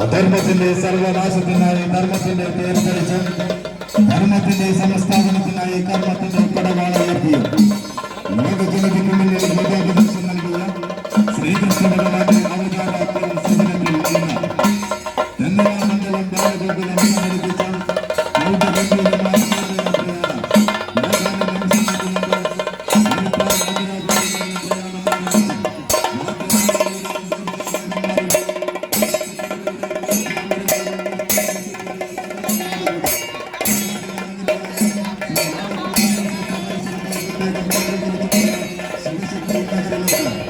അധർമ്മത്തിന്റെ സർവനാശത്തിനായി ധർമ്മത്തിന്റെ പേര് ധരിച്ച് ധർമ്മത്തിന്റെ സമസ്ഥാപനത്തിനായി കർമ്മത്തിന്റെ കടവാള ലോകജനതയ്ക്ക് മുന്നിൽ വിദ്യാഭ്യാസം നൽകിയ ശ്രീകൃഷ്ണ ഭഗവാന്റെ അവതാരാത്മ നിന്ന് ഇന്ന് Thank you.